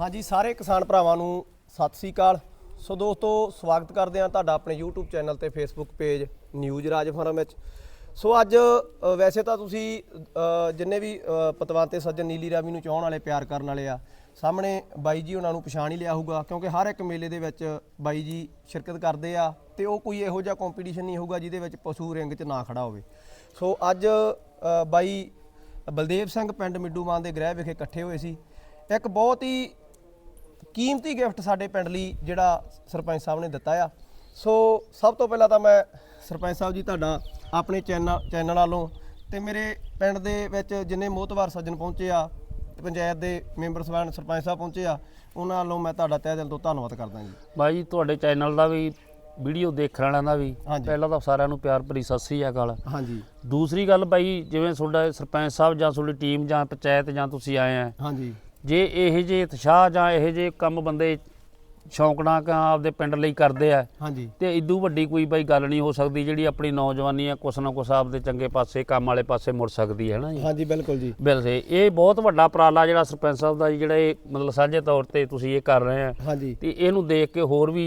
ਹਾਂਜੀ ਸਾਰੇ ਕਿਸਾਨ ਭਰਾਵਾਂ ਨੂੰ ਸਤਿ ਸ੍ਰੀ ਅਕਾਲ। ਸੋ ਦੋਸਤੋ ਸਵਾਗਤ ਕਰਦੇ ਹਾਂ ਤੁਹਾਡਾ ਆਪਣੇ YouTube ਚੈਨਲ ਤੇ Facebook page news Raj farm ਵਿੱਚ। ਸੋ ਅੱਜ ਵੈਸੇ ਤਾਂ ਤੁਸੀਂ ਜਿੰਨੇ ਵੀ ਅ, ਤੇ ਸੱਜਣ ਨੀਲੀ ਰਾਵੀ ਨੂੰ ਚਾਹਣ ਵਾਲੇ ਪਿਆਰ ਕਰਨ ਵਾਲੇ ਆ ਸਾਹਮਣੇ ਬਾਈ ਜੀ ਉਹਨਾਂ ਨੂੰ ਪਛਾਣ ਹੀ ਲਿਆ ਹੋਊਗਾ ਕਿਉਂਕਿ ਹਰ ਇੱਕ ਮੇਲੇ ਦੇ ਵਿੱਚ ਬਾਈ ਜੀ ਸ਼ਿਰਕਤ ਕਰਦੇ ਆ ਤੇ ਉਹ ਕੋਈ ਇਹੋ ਜਿਹਾ ਕੰਪੀਟੀਸ਼ਨ ਨਹੀਂ ਹੋਊਗਾ ਜਿਹਦੇ ਵਿੱਚ ਪਸ਼ੂ ਰਿੰਗ 'ਚ ਨਾ ਖੜਾ ਹੋਵੇ। ਸੋ ਅੱਜ ਬਾਈ ਬਲਦੇਵ ਸਿੰਘ ਪਿੰਡ ਮਿੱਡੂਮਾਨ ਦੇ ਗ੍ਰਹਿ ਵਿਖੇ ਇਕੱਠੇ ਹੋਏ ਸੀ। ਇੱਕ ਬਹੁਤ ਹੀ ਕੀਮਤੀ ਗਿਫਟ ਸਾਡੇ ਪਿੰਡ ਲਈ ਜਿਹੜਾ ਸਰਪੰਚ ਸਾਹਿਬ ਨੇ ਦਿੱਤਾ ਆ। ਸੋ ਸਭ ਤੋਂ ਪਹਿਲਾਂ ਤਾਂ ਮੈਂ ਸਰਪੰਚ ਸਾਹਿਬ ਜੀ ਤੁਹਾਡਾ ਆਪਣੇ ਚੈਨਲ ਚੈਨਲ ਵੱਲੋਂ ਤੇ ਮੇਰੇ ਪਿੰਡ ਦੇ ਵਿੱਚ ਜਿੰਨੇ ਮੋਹਤਵਾਰ ਸੱਜਣ ਪਹੁੰਚੇ ਆ ਪੰਚਾਇਤ ਦੇ ਮੈਂਬਰ ਸਭਾਨ ਸਰਪੰਚ ਸਾਹਿਬ ਪਹੁੰਚੇ ਆ ਉਹਨਾਂ ਵੱਲੋਂ ਮੈਂ ਤੁਹਾਡਾ ਤਹਿ ਦਿਲ ਤੋਂ ਧੰਨਵਾਦ ਕਰਦਾ ਜੀ। ਬਾਈ ਜੀ ਤੁਹਾਡੇ ਚੈਨਲ ਦਾ ਵੀ ਵੀਡੀਓ ਦੇਖਣ ਵਾਲਿਆਂ ਦਾ ਵੀ। ਪਹਿਲਾਂ ਤਾਂ ਸਾਰਿਆਂ ਨੂੰ ਪਿਆਰ ਭਰੀ ਸਤਿ ਸ੍ਰੀ ਅਕਾਲ। ਹਾਂਜੀ। ਦੂਸਰੀ ਗੱਲ ਬਾਈ ਜਿਵੇਂ ਤੁਹਾਡਾ ਸਰਪੰਚ ਸਾਹਿਬ ਜਾਂ ਤੁਹਾਡੀ ਟੀਮ ਜਾਂ ਪੰਚਾਇਤ ਜਾਂ ਤੁਸੀਂ ਆਏ ਆ ਹਾਂਜੀ। ਜੇ ਇਹ ਜੇ ਉਤਸ਼ਾਹ ਜਾਂ ਇਹ ਜੇ ਕੰਮ ਬੰਦੇ ਸ਼ੌਂਕ ਨਾਲ ਕ- ਆਪਦੇ ਪਿੰਡ ਲਈ ਕਰਦੇ ਆ ਹਾਂਜੀ। ਤੇ ਇਦੋਂ ਵੱਡੀ ਕੋਈ ਬਾਈ ਗੱਲ ਨਹੀਂ ਹੋ ਸਕਦੀ ਜਿਹੜੀ ਆਪਣੀ ਨੌਜਵਾਨੀ ਆ ਕੁਛ ਨਾ ਕੁਛ ਆਪਦੇ ਚੰਗੇ ਪਾਸੇ ਕੰਮ ਵਾਲੇ ਪਾਸੇ ਮੁੜ ਸਕਦੀ ਹੈ ਨਾ ਜੀ। ਹਾਂਜੀ ਬਿਲਕੁਲ ਜੀ। ਬਿਲਕੁਲ ਇਹ ਬਹੁਤ ਵੱਡਾ ਉਪਰਾਲਾ ਜਿਹੜਾ ਸਰਪੰਚ ਸਾਹਿਬ ਦਾ ਜਿਹੜਾ ਇਹ ਮਤਲਬ ਸਾਂਝੇ ਤੌਰ ਤੇ ਤੁਸੀਂ ਇਹ ਕਰ ਰਹੇ ਆ। ਹਾਂਜੀ। ਤੇ ਇਹਨੂੰ ਦੇਖ ਕੇ ਹੋਰ ਵੀ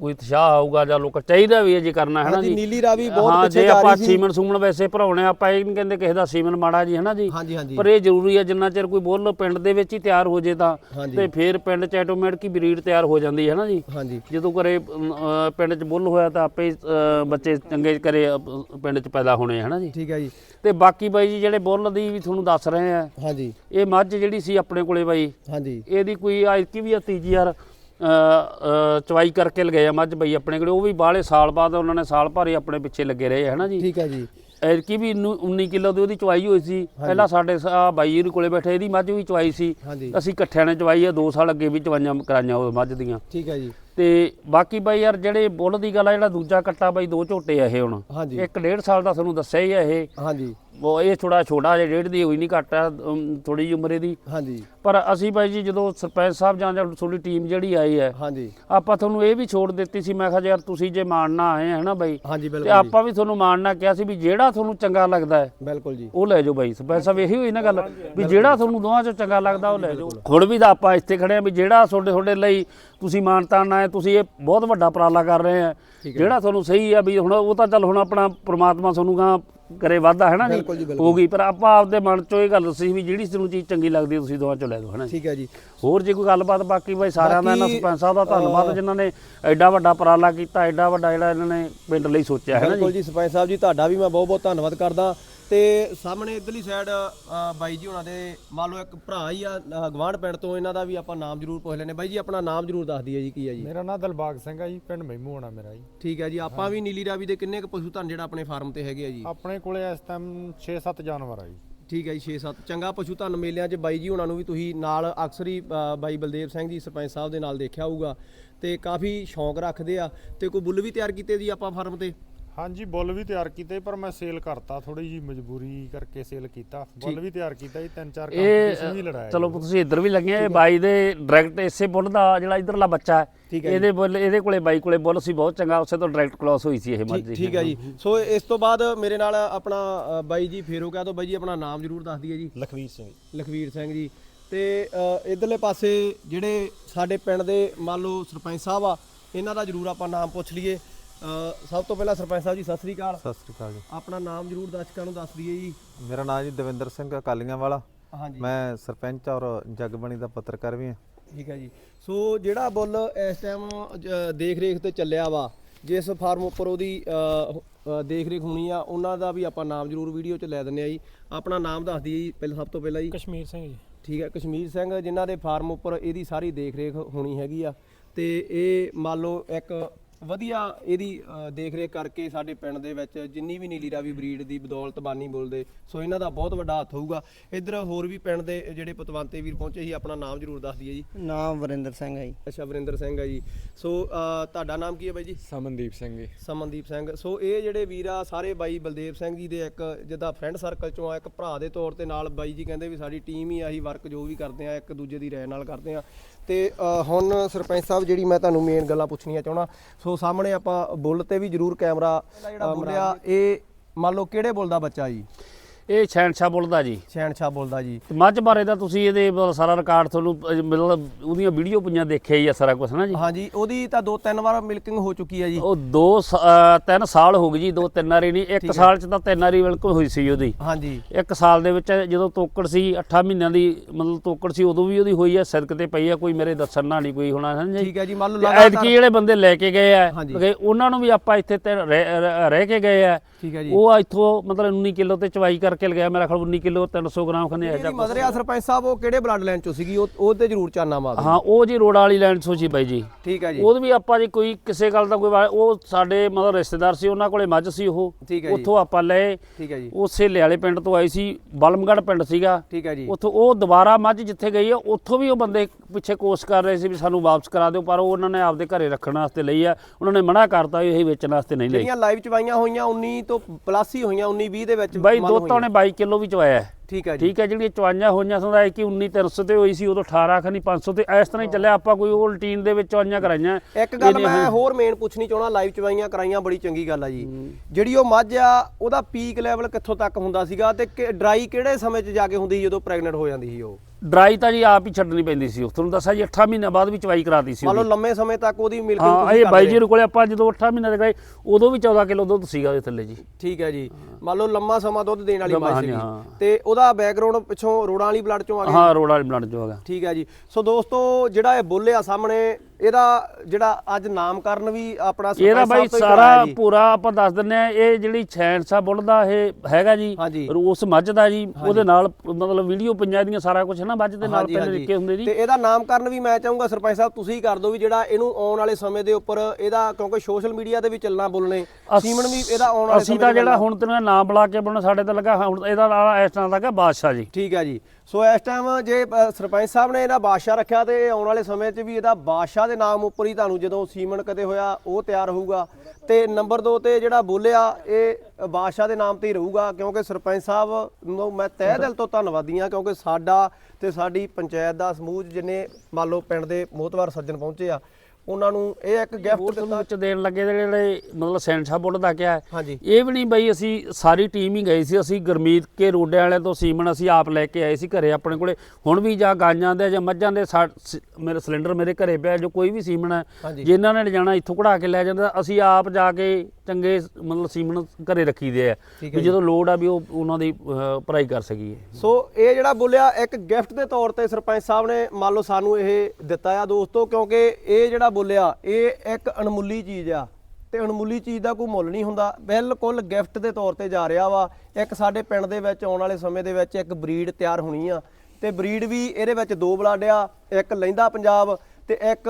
ਕੋਈ ਉਤਸ਼ਾਹ ਆਊਗਾ ਜਾਂ ਲੋਕ ਚਾਹੀਦਾ ਵੀ ਹੈ ਜੇ ਕਰਨਾ ਹੈ ਨਾ ਜੀ। ਨੀਲੀ ਰਾਵੀ ਬਹੁਤ ਹਾਂ ਪਿੱਛੇ ਜੇ ਜਾ ਆਪਾਂ ਰਹੀ ਸੀ। ਸੀਮਨ ਸੂਮਨ ਵੈਸੇ ਭਰਾਉਣੇ ਆਪਾਂ ਇਹ ਨਹੀਂ ਕਹਿੰਦੇ ਕਿਸੇ ਦਾ ਸੀਮਨ ਮਾੜਾ ਜੀ ਹੈ ਨਾ ਜੀ। ਪਰ ਇਹ ਜ਼ਰੂਰੀ ਹੈ ਜਿੰਨਾ ਚਿਰ ਕੋਈ ਬੁੱਲ ਪਿੰਡ ਦੇ ਵਿੱਚ ਹੀ ਤਿਆਰ ਹੋ ਜੇ ਤਾਂ। ਤੇ ਫਿਰ ਪਿੰਡ ਚ ਆਟੋਮੈਟਿਕ ਬਰੀਡ ਤਿਆਰ ਹੋ ਜਾਂਦੀ ਹੈ ਨਾ ਜੀ। ਜਦੋਂ ਕਰੇ ਪਿੰਡ ਚ ਬੁੱਲ ਹੋਇਆ ਤਾਂ ਆਪੇ ਹੀ, ਬੱਚੇ ਚੰਗੇ ਕਰੇ ਪਿੰਡ ਚ ਪੈਦਾ ਹੋਣੇ ਹੈ ਨਾ ਜੀ। ਠੀਕ ਹੈ ਜੀ। ਤੇ ਬਾਕੀ ਬਾਈ ਜੀ ਜਿਹੜੇ ਬੁੱਲ ਦੀ ਵੀ ਤੁਹਾਨੂੰ ਦੱਸ ਰਹੇ ਆ ਹਾਂਜੀ। ਇਹ ਮੱਝ ਜਿਹੜੀ ਸੀ ਆਪਣੇ ਕੋਲੇ ਬਾਈ ਹਾਂਜੀ। ਇਹਦੀ ਕੋਈ ਅੱਜ ਕੀ ਵੀ ਆ ਤੀਜੀ ਯਾਰ ਚਵਾਈ ਕਰਕੇ ਲਗਾਏ ਆ ਮੱਝ ਬਈ ਆਪਣੇ ਕੋਲੇ ਉਹ ਵੀ ਬਾਹਲੇ ਸਾਲ ਬਾਅਦ ਉਹਨਾਂ ਨੇ ਸਾਲ ਭਰ ਹੀ ਆਪਣੇ ਪਿੱਛੇ ਲੱਗੇ ਰਹੇ ਹੈ ਨਾ ਜੀ? ਠੀਕ ਹੈ ਜੀ। ਐਰਕੀ ਵੀ 19 ਕਿਲੋ ਦੀ ਉਹਦੀ ਚਵਾਈ ਹੋਈ ਸੀ। ਪਹਿਲਾਂ ਸਾਡੇ ਬਾਈ ਜੀ ਕੋਲੇ ਬੈਠੇ ਇਹਦੀ ਮੱਝ ਵੀ ਚਵਾਈ ਸੀ। ਅਸੀਂ ਇਕੱਠਿਆਂ ਨੇ ਚਵਾਈ ਆ 2 ਸਾਲ ਅੱਗੇ ਵੀ ਚਵਾਈਆਂ ਕਰਾਈਆਂ ਉਹ ਮੱਝ ਦੀਆਂ। ਠੀਕ ਹੈ ਜੀ। ਤੇ ਬਾਕੀ ਬਾਈ ਯਾਰ ਜਿਹੜੇ ਬੁੱਲ ਦੀ ਗੱਲ ਆ ਜਿਹੜਾ ਦੂਜਾ ਕੱਟਾ ਬਾਈ ਦੋ ਝੋਟੇ ਆ ਇਹ ਹੁਣ। ਹਾਂਜੀ। ਇੱਕ ਡੇਢ ਸਾਲ ਦਾ ਤੁਹਾਨੂੰ ਦੱਸਿਆ ਹੀ ਆ ਇਹ। ਹਾਂਜੀ। ਉਹ ਇਹ ਥੋੜਾ ਛੋਟਾ ਜਿਹਾ ਡੇਢ ਦੀ ਹੋਈ ਨਹੀਂ ਘੱਟ ਆ ਥੋੜੀ ਜਿਹੀ ਉਮਰ ਇਹਦੀ ਹਾਂਜੀ। ਪਰ ਅਸੀਂ ਬਾਈ ਜੀ ਜਦੋਂ ਸਰਪੰਚ ਸਾਹਿਬ ਜਾਂ ਜਾਂ ਤੁਹਾਡੀ ਟੀਮ ਜਿਹੜੀ ਆਈ ਹੈ ਹਾਂਜੀ। ਆਪਾਂ ਤੁਹਾਨੂੰ ਇਹ ਵੀ ਛੋੜ ਦਿੱਤੀ ਸੀ ਮੈਂ ਕਿਹਾ ਯਾਰ ਤੁਸੀਂ ਜੇ ਮਾਣਨਾ ਆਏ ਹੈ ਨਾ ਬਾਈ? ਹਾਂਜੀ ਤੇ ਬਿਲਕੁਲ ਜੀ। ਆਪਾਂ ਵੀ ਤੁਹਾਨੂੰ ਮਾਣਨਾ ਕਿਹਾ ਸੀ ਵੀ ਜਿਹੜਾ ਤੁਹਾਨੂੰ ਚੰਗਾ ਲੱਗਦਾ ਹੈ ਬਿਲਕੁਲ ਜੀ। ਉਹ ਲੈ ਜਾਓ ਬਾਈ। ਸਰਪੰਚ ਸਾਹਿਬ ਇਹੀ ਹੋਈ ਨਾ ਗੱਲ ਵੀ ਜਿਹੜਾ ਤੁਹਾਨੂੰ ਦੋਵਾਂ ਚੋਂ ਚੰਗਾ ਲੱਗਦਾ ਉਹ ਲੈ ਜਾਓ। ਹੁਣ ਵੀ ਤਾਂ ਆਪਾਂ ਇੱਥੇ ਖੜੇ ਆ ਵੀ ਜਿਹੜਾ ਤੁਹਾਡੇ ਤੁਹਾਡੇ ਲਈ ਤੁਸੀਂ ਮਾਨਤਾਨ ਆਏ ਤੁਸੀਂ ਇਹ ਬਹੁਤ ਵੱਡਾ ਉਪਰਾਲਾ ਕਰ ਰਹੇ ਆ ਹੈ। ਜਿਹੜਾ ਤੁਹਾਨੂੰ ਸਹੀ ਆ ਵੀ ਹੁਣ ਉਹ ਤਾਂ ਚੱਲ ਹੁਣ ਆਪਣਾ ਪ੍ਰਮਾਤਮਾ ਤੁਹਾਨੂੰ ਗਾ ਕਰੇ ਵਾਧਾ ਹੈ ਨਾ ਜੀ ਬਿਲਕੁਲ ਬਿਲਕੁਲ। ਹੋਊਗੀ ਪਰ ਆਪਾਂ ਆਪਦੇ ਮਨ ਚੋਂ ਇਹ ਗੱਲ ਦੱਸੀ ਵੀ ਜਿਹੜੀ ਤੁਹਾਨੂੰ ਚੀਜ਼ ਚੰਗੀ ਲੱਗਦੀ ਹੈ ਤੁਸੀਂ ਦੋਵਾਂ ਚੋਂ ਲੈ ਲਓ ਹੈ ਨਾ। ਠੀਕ ਹੈ ਜੀ ਹੋਰ ਜੇ ਕੋਈ ਗੱਲਬਾਤ ਬਾਕੀ ਬਾਈ ਸਾਰਿਆਂ ਦਾ ਇਹਨਾਂ ਸਰਪੰਚ ਸਾਹਿਬ ਦਾ ਧੰਨਵਾਦ ਜਿਨ੍ਹਾਂ ਨੇ ਐਡਾ ਵੱਡਾ ਉਪਰਾਲਾ ਕੀਤਾ ਐਡਾ ਵੱਡਾ ਜਿਹੜਾ ਇਹਨਾਂ ਨੇ ਪਿੰਡ ਲਈ ਸੋਚਿਆ ਹੈ ਨਾ ਬਿਲਕੁਲ ਜੀ ਜੀ ਸਰਪੰਚ ਸਾਹਿਬ ਜੀ ਤੁਹਾਡਾ ਵੀ ਮੈਂ ਬਹੁਤ ਬਹੁਤ ਧੰਨਵਾਦ ਕਰਦਾ ਤੇ ਸਾਹਮਣੇ ਇਧਰਲੀ ਸਾਈਡ ਬਾਈ ਜੀ ਉਹਨਾਂ ਦੇ ਮੰਨ ਲਓ ਇੱਕ ਭਰਾ ਹੀ ਆ ਗਵਾਂਢ ਪਿੰਡ ਤੋਂ ਇਹਨਾਂ ਦਾ ਵੀ ਆਪਾਂ ਨਾਮ ਜ਼ਰੂਰ ਪੁੱਛ ਲੈਨੇ ਬਾਈ ਜੀ ਆਪਣਾ ਨਾਮ ਜ਼ਰੂਰ ਦੱਸ ਦਈਏ ਜੀ ਕੀ ਹੈ ਜੀ? ਮੇਰਾ ਨਾਮ ਦਿਲਬਾਗ ਸਿੰਘ ਆ ਜੀ ਪਿੰਡ ਮਹਿਮੂ ਹੋਣਾ ਮੇਰਾ ਜੀ। ਠੀਕ ਹੈ ਜੀ ਆਪਾਂ ਵੀ ਨੀਲੀ ਰਾਵੀ ਦੇ ਕਿੰਨੇ ਕੁ ਪਸ਼ੂ ਧਨ ਜਿਹੜਾ ਆਪਣੇ ਫਾਰਮ ਤੇ ਹੈਗੇ ਆ ਜੀ? ਆਪਣੇ ਕੋਲੇ ਇਸ ਟਾਈਮ 6-7 ਜਾਨਵਰ ਆ ਜੀ। ਠੀਕ ਹੈ ਜੀ 6-7 ਚੰਗਾ ਪਸ਼ੂ ਧਨ ਮੇਲਿਆਂ 'ਚ ਬਾਈ ਜੀ ਉਹਨਾਂ ਨੂੰ ਵੀ ਤੁਸੀਂ ਨਾਲ ਅਕਸਰ ਹੀ ਬਾਈ ਬਲਦੇਵ ਸਿੰਘ ਜੀ ਸਰਪੰਚ ਸਾਹਿਬ ਦੇ ਨਾਲ ਦੇਖਿਆ ਹੋਊਗਾ। ਤੇ ਕਾਫੀ ਸ਼ੌਂਕ ਰੱਖਦੇ ਆ। ਤੇ ਕੋਈ ਬੁੱਲ ਵੀ ਤਿਆਰ ਕੀਤੇ ਜੀ ਆਪਾਂ ਫਾਰਮ ਤੇ? ਹਾਂਜੀ ਬੁੱਲ ਵੀ ਤਿਆਰ ਕੀਤੇ ਪਰ ਮੈਂ ਸੇਲ ਕਰਤਾ ਥੋੜੀ ਜੀ ਮਜਬੂਰੀ ਕਰਕੇ ਸੇਲ ਕੀਤਾ। ਬੁੱਲ ਵੀ ਤਿਆਰ ਕੀਤਾ ਜੀ ਤਿੰਨ ਚਾਰ ਕੰਪੀਟੀਸ਼ਨ ਵੀ ਇਹ ਲੜਾਇਆ ਚਲੋ ਤੁਸੀਂ ਇੱਧਰ ਵੀ ਲੱਗੇ ਆ ਇਹ ਬਾਈ ਦੇ ਡਾਇਰੈਕਟ ਇਸੇ ਬੁੱਲ ਦਾ ਜਿਹੜਾ ਇਧਰਲਾ ਬੱਚਾ ਹੈ ਇਹਦੇ ਬੁੱਲ ਇਹਦੇ ਕੋਲੇ ਬਾਈ ਕੋਲੇ ਬੁੱਲ ਸੀ ਬਹੁਤ ਚੰਗਾ ਉਸੇ ਤੋਂ ਡਾਇਰੈਕਟ ਕਲੋਸ ਹੋਈ ਸੀ ਇਹ ਮੱਝ ਠੀਕ ਦੀ ਠੀਕ ਹੈ ਜੀ। ਸੋ ਇਸ ਤੋਂ ਬਾਅਦ ਮੇਰੇ ਨਾਲ ਆਪਣਾ ਬਾਈ ਜੀ ਫੇਰੋ ਕਹਿ ਦੋ ਬਾਈ ਜੀ ਆਪਣਾ ਨਾਮ ਜ਼ਰੂਰ ਦੱਸ ਦਈਏ ਜੀ। ਲਖਵੀਰ ਸਿੰਘ ਲਖਵੀਰ ਸਿੰਘ ਜੀ। ਤੇ ਇਧਰਲੇ ਪਾਸੇ ਜਿਹੜੇ ਸਾਡੇ ਪਿੰਡ ਦੇ ਮੰਨ ਲਓ ਸਰਪੰਚ ਸਾਹਿਬ ਆ ਇਹਨਾਂ ਦਾ ਜ਼ਰੂਰ ਆਪਾਂ ਨਾਮ ਪੁੱਛ ਲਈਏ। ਅ, ਸਭ ਤੋਂ ਪਹਿਲਾਂ ਸਰਪੰਚ ਸਾਹਿਬ ਜੀ ਸਤਿ ਸ੍ਰੀ ਅਕਾਲ। ਸਤਿ ਸ੍ਰੀ ਅਕਾਲ ਜੀ। ਆਪਣਾ ਨਾਮ ਜ਼ਰੂਰ ਦਰਸ਼ਕਾਂ ਨੂੰ ਦੱਸ ਦਈਏ ਜੀ। ਮੇਰਾ ਨਾਮ ਜੀ ਦਵਿੰਦਰ ਸਿੰਘ ਅਕਾਲੀਆਂ ਵਾਲਾ ਹਾਂਜੀ। ਮੈਂ ਸਰਪੰਚ ਔਰ ਜਗਬਣੀ ਦਾ ਪੱਤਰਕਾਰ ਵੀ ਹਾਂ। ਠੀਕ ਹੈ ਜੀ। ਸੋ ਜਿਹੜਾ ਬੁੱਲ ਇਸ ਟਾਈਮ ਦੇਖ ਰੇਖ ਤੇ ਚੱਲਿਆ ਵਾ ਜਿਸ ਫਾਰਮ ਉੱਪਰ ਉਹਦੀ ਅ, ਅ, ਦੇਖ ਰੇਖ ਹੋਣੀ ਆ ਉਹਨਾਂ ਦਾ ਵੀ ਆਪਾਂ ਨਾਮ ਜ਼ਰੂਰ ਵੀਡੀਓ 'ਚ ਲੈ ਦਿੰਨੇ ਆ ਜੀ। ਆਪਣਾ ਨਾਮ ਦੱਸ ਦਈਏ ਜੀ ਪਹਿਲਾਂ ਸਭ ਤੋਂ ਪਹਿਲਾਂ ਜੀ। ਕਸ਼ਮੀਰ ਸਿੰਘ ਜੀ। ਠੀਕ ਹੈ ਕਸ਼ਮੀਰ ਸਿੰਘ ਜਿਨ੍ਹਾਂ ਦੇ ਫਾਰਮ ਉੱਪਰ ਇਹਦੀ ਸਾਰੀ ਦੇਖ ਰੇਖ ਹੋਣੀ ਹੈਗੀ ਆ। ਤੇ ਇਹ ਮੰਨ ਲਓ ਇੱਕ ਵਧੀਆ ਇਹਦੀ ਦੇਖ ਰੇਖ ਕਰਕੇ ਸਾਡੇ ਪਿੰਡ ਦੇ ਵਿੱਚ ਜਿੰਨੀ ਵੀ ਨੀਲੀ ਰਾਵੀ ਬਰੀਡ ਦੀ ਬਦੌਲਤ ਬਾਨੀ ਬੋਲਦੇ ਸੋ ਇਹਨਾਂ ਦਾ ਬਹੁਤ ਵੱਡਾ ਹੱਥ ਹੋਊਗਾ। ਇੱਧਰ ਹੋਰ ਵੀ ਪਿੰਡ ਦੇ ਜਿਹੜੇ ਪਤਵੰਤੇ ਵੀਰ ਪਹੁੰਚੇ ਸੀ ਆਪਣਾ ਨਾਮ ਜ਼ਰੂਰ ਦੱਸ ਦਈਏ ਜੀ। ਨਾਮ ਵਰਿੰਦਰ ਸਿੰਘ ਹੈ ਜੀ। ਅੱਛਾ ਵਰਿੰਦਰ ਸਿੰਘ ਹੈ ਜੀ। ਸੋ ਤੁਹਾਡਾ ਨਾਮ ਕੀ ਹੈ ਬਾਈ ਜੀ? ਸਮਨਦੀਪ ਸਿੰਘ ਜੀ। ਸਮਨਦੀਪ ਸਿੰਘ। ਸੋ ਇਹ ਜਿਹੜੇ ਵੀਰ ਆ ਸਾਰੇ ਬਾਈ ਬਲਦੇਵ ਸਿੰਘ ਜੀ ਦੇ ਇੱਕ ਜਿੱਦਾਂ ਫਰੈਂਡ ਸਰਕਲ ਚੋਂ ਆ ਇੱਕ ਭਰਾ ਦੇ ਤੌਰ ਤੇ ਨਾਲ ਬਾਈ ਜੀ ਕਹਿੰਦੇ ਵੀ ਸਾਡੀ ਟੀਮ ਹੀ ਆਹੀ ਵਰਕ ਜੋ ਵੀ ਕਰਦੇ ਆ ਇੱਕ ਦੂਜੇ ਦੀ ਰਾਏ ਨਾਲ ਕਰਦੇ ਆ। ਤੇ ਹੁਣ ਸਰਪੰਚ ਸਾਹਿਬ ਜਿਹੜੀ ਮੈਂ ਤੁਹਾਨੂੰ ਮੇਨ ਗੱਲਾਂ ਪੁੱਛਣੀਆਂ ਚਾਹਣਾ ਸੋ ਸਾਹਮਣੇ ਆਪਾਂ ਬੁੱਲ ਤੇ ਵੀ ਜ਼ਰੂਰ ਕੈਮਰਾ ਜਿਹੜਾ ਬੋਲਿਆ ਇਹ ਮੰਨ ਲਓ ਕਿਹੜੇ ਬੁੱਲ ਦਾ ਬੱਚਾ ਜੀ? ਇਹ ਸ਼ੈਨਸ਼ਾ ਬੁੱਲਦਾ ਜੀ। ਸ਼ਹਿਨਸ਼ਾਹ ਬੋਲਦਾ ਜੀ। ਮੱਝ ਬਾਰੇ ਤਾਂ ਤੁਸੀਂ ਇਹਦੇ ਸਾਰਾ ਰਿਕਾਰਡ ਤੁਹਾਨੂੰ ਮਤਲਬ ਉਹਦੀਆਂ ਵੀਡੀਓ ਪਈਆਂ ਦੇਖਿਆ ਹੀ ਆ ਸਾਰਾ ਕੁਝ ਨਾ ਜੀ? ਹਾਂਜੀ ਉਹਦੀ ਤਾਂ ਦੋ ਤਿੰਨ ਵਾਰ ਮਿਲਕਿੰਗ ਹੋ ਚੁੱਕੀ ਹੈ ਜੀ। ਉਹ ਦੋ ਤਿੰਨ ਸਾਲ ਹੋ ਗਏ ਜੀ ਦੋ ਤਿੰਨ ਵਾਰੀ ਨਹੀਂ ਇੱਕ ਸਾਲ ਚ ਤਾਂ ਤਿੰਨ ਵਾਰੀ ਬਿਲਕੁਲ ਹੋਈ ਸੀ ਉਹਦੀ। ਹਾਂਜੀ। ਇੱਕ ਸਾਲ ਦੇ ਵਿੱਚ ਜਦੋਂ ਤੋਕੜ ਸੀ 8 ਮਹੀਨਿਆਂ ਦੀ ਮਤਲਬ ਤੋਕੜ ਸੀ ਉਦੋਂ ਵੀ ਉਹਦੀ ਹੋਈ ਹੈ ਸਦਕ ਤੇ ਪਈ ਹੈ ਕੋਈ ਮੇਰੇ ਦੱਸਣ ਨਾਲ ਨਹੀਂ ਕੋਈ ਹੋਣਾ ਹੈ ਜੀ? ਠੀਕ ਹੈ ਜੀ ਮੰਨ ਲਓ ਲਗਾਤਾਰ ਐਤਕੀ ਜਿਹੜੇ ਬੰਦੇ ਲੈ ਕੇ ਗਏ ਆ ਉਹਨਾਂ ਨੂੰ ਵੀ ਆਪਾਂ ਇੱਥੇ ਤੇ ਰਹਿ ਕੇ ਗਏ ਆ। ਠੀਕ ਹੈ ਜੀ। ਉਹ ਇੱਥੋਂ ਮਤਲਬ 19 ਕਿਲੋ ਤੇ ਚਵਾਈ ਕਰਕੇ ਲਗਾਇਆ ਮੇਰਾ ਖਿਆਲ 19 ਕਿਲੋ 300 ਗ੍ਰਾਮ ਖਨੇ ਇਹਦੀ ਆ ਮਦਰ ਆ ਸਰਪੰਚ ਸਾਹਿਬ ਉਹ ਕਿਹੜੇ ਬਲੱਡ ਲਾਈਨ ਚੋਂ ਸੀਗੀ? ਉਹ ਉਹ ਤੇ ਜ਼ਰੂਰ ਚਾਨਣਾ ਮਾਰ। ਹਾਂ ਉਹ ਜੀ ਰੋੜਾ ਵਾਲੀ ਲੈਂਡ ਸੋਚੀ ਬਾਈ ਜੀ। ਠੀਕ ਹੈ ਜੀ। ਉਹਦੇ ਵੀ ਆਪਾਂ ਜੀ ਕੋਈ ਕਿਸੇ ਗੱਲ ਦਾ ਕੋਈ ਵਾ- ਉਹ ਸਾਡੇ ਮਤਲਬ ਰਿਸ਼ਤੇਦਾਰ ਸੀ ਉਹਨਾਂ ਕੋਲੇ ਮੱਝ ਸੀ ਉਹ। ਠੀਕ ਹੈ ਜੀ। ਉੱਥੋਂ ਆਪਾਂ ਲਏ। ਠੀਕ ਹੈ ਜੀ। ਉਸੇ ਲਿਆਲੇ ਪਿੰਡ ਤੋਂ ਆਈ ਸੀ ਬਲਮਗੜ ਪਿੰਡ ਸੀਗਾ। ਠੀਕ ਹੈ ਜੀ। ਉੱਥੋਂ ਉਹ ਦੁਬਾਰਾ ਮੱਝ ਜਿੱਥੇ ਗਈ ਆ ਉੱਥੋਂ ਵੀ ਉਹ ਬੰਦੇ ਪਿੱਛੇ ਕੋਸ਼ਿਸ਼ ਕਰ ਰਹੇ ਸੀ ਵੀ ਸਾਨੂੰ ਵਾਪਸ ਕਰਾ ਦਿਓ ਪਰ ਉਹ ਉਹਨਾਂ ਨੇ ਆਪਦੇ ਘਰੇ ਰੱਖਣ ਵਾਸਤੇ ਲਈ ਆ। ਉਹਨਾਂ ਨੇ ਮਨਾ ਕਰਤਾ ਵੀ ਇਹ ਵੇਚਣ ਵਾਸਤੇ ਨਹੀਂ ਲਈ। ਜਿਹੜੀਆਂ ਲਾਈਵ ਚਵਾਈਆਂ ਹੋਈਆਂ 19 ਤੋਂ ਪਲੱਸ ਹੀ ਹੋਈਆਂ 19 20 ਦੇ ਵਿੱਚ ਬਾਈ ਮੰਨ ਦੋ ਹੋਈਆਂ। ਉਹਨੇ 22 ਕਿਲੋ ਵੀ ਚਵਾਇਆ ਹੈ। ਠੀਕ ਹੈ ਜੀ। ਠੀਕ ਹੈ ਜਿਹੜੀਆਂ ਚਵਾਈਆਂ ਹੋਈਆਂ ਸੋਦਾ ਕਿ 19 300 ਤੇ ਹੋਈ ਸੀ ਉਦੋਂ 18 ਖਨੀ 500 ਤੇ ਇਸ ਤਰ੍ਹਾਂ ਹੀ ਚੱਲਿਆ ਆਪਾਂ ਕੋਈ ਉਹ ਰੂਟੀਨ ਦੇ ਵਿੱਚ ਚਵਾਈਆਂ ਕਰਾਈਆਂ। ਇੱਕ ਗੱਲ ਮੈਂ ਹੋਰ ਮੇਨ ਪੁੱਛਣੀ ਚਾਹਣਾ ਲਾਈਵ ਚਵਾਈਆਂ ਕਰਾਈਆਂ ਬੜੀ ਚੰਗੀ ਗੱਲ ਆ ਜੀ। ਜਿਹੜੀ ਉਹ ਮੱਝ ਆ ਉਹਦਾ ਪੀਕ ਲੈਵਲ ਕਿੱਥੋਂ ਤੱਕ ਹੁੰਦਾ ਸੀਗਾ ਤੇ ਡਰਾਈ ਕਿਹੜੇ ਸਮੇਂ 'ਚ ਜਾ ਕੇ ਹੁੰਦੀ ਜਦੋਂ ਪ੍ਰੈਗਨੈਂਟ ਹੋ ਜਾਂਦੀ ਸੀ ਉਹ? ਡਰਾਈ ਤਾਂ ਜੀ ਆਪ ਹੀ ਛੱਡਣੀ ਪੈਂਦੀ ਸੀ। ਉਹ ਤੁਹਾਨੂੰ ਦੱਸਿਆ ਜੀ 8 ਮਹੀਨਿਆਂ ਬਾਅਦ ਵੀ ਚਵਾਈ ਕਰਾਤੀ ਸੀ ਮੰਨ ਲਓ ਉਹਦੀ। ਲੰਮੇ ਸਮੇਂ ਤੱਕ ਉਹਦੀ ਮਿਲਕ ਹਾਂ ਇਹ ਬਾਈ ਜੀ ਕੋਲੇ ਆਪਾਂ ਜਦੋਂ 8 ਮਹੀਨੇ ਦੇ ਗਏ ਉਦੋਂ ਵੀ 14 ਕਿਲੋ ਦੁੱਧ ਸੀਗਾ ਉਹਦੇ ਥੱਲੇ ਜੀ। ਠੀਕ ਹੈ ਜੀ। ਮੰਨ ਲਓ ਲੰਮਾ ਸਮਾਂ ਦੁੱਧ ਦੇਣ ਵਾਲੀ ਲੰਮਾ, ਮੱਝ ਹਾਂਜੀ, ਸੀਗੀ ਹਾਂ। ਤੇ ਉਹਦਾ ਬੈਕਗ੍ਰਾਉਂਡ ਪਿੱਛੋਂ ਰੋੜਾਂ ਵਾਲੀ ਬਲੱਡ ਚੋਂ ਆ ਗਿਆ। ਹਾਂ ਵਾਲੀ ਬਲੱਡ ਹੈਗਾ ਠੀਕ ਹੈ ਜੀ। ਸੋ ਦੋਸਤੋ ਜਿਹੜਾ ਇਹ ਬੋਲਿਆ ਸਾਹਮਣੇ ਇਹਦਾ ਜਿਹੜਾ ਅੱਜ ਨਾਮਕਰਨ ਵੀ ਆਪਣਾ ਸਰਪੰਚ ਇਹਦਾ ਬਾਈ ਸਾਰਾ। ਪੂਰਾ ਆਪਾਂ ਦੱਸ ਦਿੰਨੇ ਆ ਇਹ ਜਿਹੜੀ ਛੈਨਸਾ ਬੁੱਲ ਦਾ ਇਹ ਹੈਗਾ ਜੀ। ਉਸ ਮੱਝ ਦਾ ਜੀ ਉਹਦੇ ਨਾਲ ਮਤਲਬ ਵੀਡੀਓ ਪਈਆਂ ਇਹਦੀਆਂ ਸਾਰਾ ਕੁਝ ਨਾ ਮੱਝ ਦੇ ਨਾਲ ਪਹਿਲੇ। ਲਿਖੇ ਹੁੰਦੇ ਜੀ ਤੇ ਇਹਦਾ ਨਾਮਕਰਨ ਵੀ ਮੈਂ ਚਾਹੂੰਗਾ ਸਰਪੰਚ ਸਾਹਿਬ ਤੁਸੀਂ ਕਰ ਦਿਓ ਵੀ ਜਿਹੜਾ ਇਹਨੂੰ ਆਉਣ ਵਾਲੇ ਸਮੇਂ ਦੇ ਉੱਪਰ ਇਹਦਾ ਕਿਉਂਕਿ ਸੋਸ਼ਲ ਮੀਡੀਆ ਤੇ ਵੀ ਚੱਲਣਾ ਬੋਲਣੇ ਸੀਮਨ ਵੀ ਇਹਦਾ ਆਉਣ ਵਾਲੇ ਅਸੀਂ ਤਾਂ ਜਿਹੜਾ। ਹੁਣ ਤੈਨੂੰ ਨਾਮ ਬੁਲਾ ਕੇ ਬਣਾ ਸਾਡੇ ਤੇ ਲੱਗਾ ਹੁਣ ਇਹਦਾ ਨਾਲ ਇਸ ਤਰ੍ਹਾਂ ਲੱਗਾ ਬਾਦਸ਼ਾਹ ਜੀ ਠੀਕ ਹੈ ਜੀ ਸੋ ਇਸ ਟਾਈਮ ਜੇ ਸਰਪੰਚ ਸਾਹਿਬ ਨੇ ਇਹਦਾ ਬਾਦਸ਼ਾਹ ਰੱਖਿਆ ਤੇ ਆਉਣ ਵਾਲੇ ਸਮੇਂ 'ਚ ਵੀ ਇਹਦਾ ਬਾਦਸ਼ਾਹ ਦੇ ਨਾਮ ਉੱਪਰ ਹੀ ਤੁਹਾਨੂੰ ਜਦੋਂ ਸੀਮਨ ਕਦੇ ਹੋਇਆ, ਉਹ ਤਿਆਰ ਹੋਊਗਾ। ਤੇ ਨੰਬਰ 2 ਤੇ ਜਿਹੜਾ ਬੋਲਿਆ, ਇਹ ਬਾਦਸ਼ਾਹ ਦੇ ਨਾਮ ਤੇ ਹੀ ਰਹੂਗਾ, ਕਿਉਂਕਿ ਸਰਪੰਚ ਸਾਹਿਬ ਨੂੰ ਮੈਂ ਤਹਿ ਦਿਲ ਤੋਂ ਧੰਨਵਾਦੀ ਹਾਂ, ਕਿਉਂਕਿ ਸਾਡਾ ਤੇ ਸਾਡੀ ਪੰਚਾਇਤ ਦਾ ਸਮੂਹ 'ਚ ਜਿੰਨੇ ਮੰਨ ਲਓ ਪਿੰਡ ਦੇ ਮੋਹਤਵਾਰ ਸੱਜਣ ਪਹੁੰਚੇ ਆ ਉਹਨਾਂ ਨੂੰ ਇਹ ਇੱਕ ਗਿਫਟ ਦਿੱਤਾ। ਵਿੱਚ ਦੇਣ ਲੱਗੇ ਜਿਹੜੇ ਮਤਲਬ ਸੈਂਟਸਾ ਬੁੱਲ ਦਾ ਕਿਹਾ ਇਹ ਵੀ ਨਹੀਂ ਬਈ ਅਸੀਂ ਸਾਰੀ ਟੀਮ ਹੀ ਗਈ ਸੀ ਅਸੀਂ ਗਰਮੀਤ ਕੇ ਰੋਡੇ ਵਾਲੇ ਤੋਂ ਸੀਮਨ ਅਸੀਂ ਆਪ ਲੈ ਕੇ ਆਏ ਸੀ ਘਰੇ ਆਪਣੇ ਕੋਲੇ। ਹੁਣ ਵੀ ਜਾਂ ਗਾਈਆਂ ਦੇ ਜਾਂ ਮੱਝਾਂ ਦੇ ਮੇਰੇ ਸਿਲੰਡਰ ਮੇਰੇ ਘਰੇ ਪਿਆ ਜੋ ਕੋਈ ਵੀ ਸੀਮਨ ਹੈ। ਜਿਨ੍ਹਾਂ ਨੇ ਲਿਜਾਣਾ ਇੱਥੋਂ ਕਢਾ ਕੇ ਲੈ ਜਾਂਦਾ ਅਸੀਂ ਆਪ ਜਾ ਕੇ ਚੰਗੇ ਮਤਲਬ ਸੀਮਨ ਘਰੇ ਰੱਖੀਦੇ ਆ। ਠੀਕ ਹੈ ਵੀ ਜਦੋਂ ਲੋੜ ਆ ਵੀ ਉਹ ਉਹਨਾਂ ਦੀ ਭਰਾਈ ਕਰ ਸਕੀਏ। ਸੋ ਇਹ ਜਿਹੜਾ ਬੋਲਿਆ ਇੱਕ ਗਿਫਟ ਦੇ ਤੌਰ ਤੇ ਸਰਪੰਚ ਸਾਹਿਬ ਨੇ ਮੰਨ ਲਓ ਸਾਨੂੰ ਇਹ ਦਿੱਤਾ ਆ ਦੋਸਤੋ ਕਿਉਂਕਿ ਇਹ ਜਿਹੜਾ ਬੋਲਿਆ, ਇਹ ਇੱਕ ਅਣਮੁੱਲੀ ਚੀਜ਼ ਆ ਤੇ ਅਣਮੁੱਲੀ ਚੀਜ਼ ਦਾ ਕੋਈ ਮੁੱਲ ਨਹੀਂ ਹੁੰਦਾ। ਬਿਲਕੁਲ ਗਿਫਟ ਦੇ ਤੌਰ ਤੇ ਜਾ ਰਿਹਾ ਵਾ। ਇੱਕ ਸਾਡੇ ਪਿੰਡ ਦੇ ਵਿੱਚ ਆਉਣ ਵਾਲੇ ਸਮੇਂ ਦੇ ਵਿੱਚ ਇੱਕ ਬਰੀਡ ਤਿਆਰ ਹੋਣੀ ਆ ਤੇ ਬਰੀਡ ਵੀ ਇਹਦੇ ਵਿੱਚ ਦੋ ਬਲਾਡਿਆ ਇੱਕ ਲਹਿੰਦਾ ਪੰਜਾਬ ਤੇ ਇੱਕ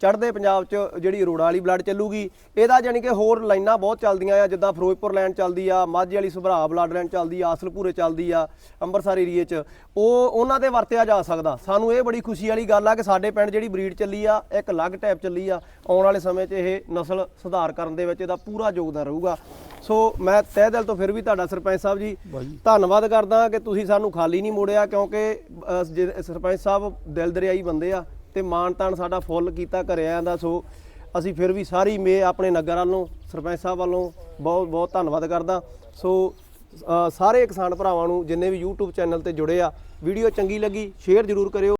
ਚੜ੍ਹਦੇ ਪੰਜਾਬ 'ਚ ਜਿਹੜੀ ਅਰੋੜਾ ਵਾਲੀ ਬਲੱਡ ਚੱਲੂਗੀ। ਇਹਦਾ ਜਾਨੀ ਕਿ ਹੋਰ ਲਾਈਨਾਂ ਬਹੁਤ ਚੱਲਦੀਆਂ ਆ ਜਿੱਦਾਂ ਫਿਰੋਜ਼ਪੁਰ ਲਾਈਨ ਚੱਲਦੀ ਆ ਮਾਝੇ ਵਾਲੀ ਸੁਭਰਾ ਬਲੱਡ ਲਾਈਨ ਚੱਲਦੀ ਆ ਆਸਲਪੁਰੇ ਚੱਲਦੀ ਆ ਅੰਮ੍ਰਿਤਸਰ ਏਰੀਏ 'ਚ। ਉਹ ਉਹਨਾਂ ਤੇ ਵਰਤਿਆ ਜਾ ਸਕਦਾ। ਸਾਨੂੰ ਇਹ ਬੜੀ ਖੁਸ਼ੀ ਵਾਲੀ ਗੱਲ ਆ ਕਿ ਸਾਡੇ ਪਿੰਡ ਜਿਹੜੀ ਬਰੀਡ ਚੱਲੀ ਆ ਇੱਕ ਅਲੱਗ ਟਾਈਪ ਚੱਲੀ ਆ। ਆਉਣ ਵਾਲੇ ਸਮੇਂ 'ਚ ਇਹ ਨਸਲ ਸੁਧਾਰ ਕਰਨ ਦੇ ਵਿੱਚ ਇਹਦਾ ਪੂਰਾ ਯੋਗਦਾਨ ਰਹੂਗਾ। ਸੋ ਮੈਂ ਤਹਿ ਦਿਲ ਤੋਂ ਫਿਰ ਵੀ ਤੁਹਾਡਾ ਸਰਪੰਚ ਸਾਹਿਬ ਜੀ ਧੰਨਵਾਦ ਕਰਦਾ ਕਿ ਤੁਸੀਂ ਸਾਨੂੰ ਖਾਲੀ ਨਹੀਂ ਮੋੜਿਆ ਕਿਉਂਕਿ ਸਰਪੰਚ ਸਾਹਿਬ ਦਿਲ ਦਰਿਆਈ ਬੰਦੇ ਆ ਤੇ ਮਾਣ ਤਾਣ ਸਾਡਾ ਫੁੱਲ ਕੀਤਾ ਘਰਿਆਂ ਦਾ, ਸੋ ਅਸੀਂ ਫਿਰ ਵੀ ਸਾਰੀ ਮੇ ਆਪਣੇ ਨਗਰ ਵੱਲੋਂ, ਸਰਪੰਚ ਸਾਹਿਬ ਵੱਲੋਂ ਬਹੁਤ ਬਹੁਤ ਧੰਨਵਾਦ ਕਰਦਾ। ਸੋ ਸਾਰੇ ਕਿਸਾਨ ਭਰਾਵਾਂ ਨੂੰ ਜਿੰਨੇ ਵੀ YouTube ਚੈਨਲ ਤੇ ਜੁੜੇ ਆ, ਵੀਡੀਓ ਚੰਗੀ ਲੱਗੀ, ਸ਼ੇਅਰ ਜ਼ਰੂਰ ਕਰਿਓ।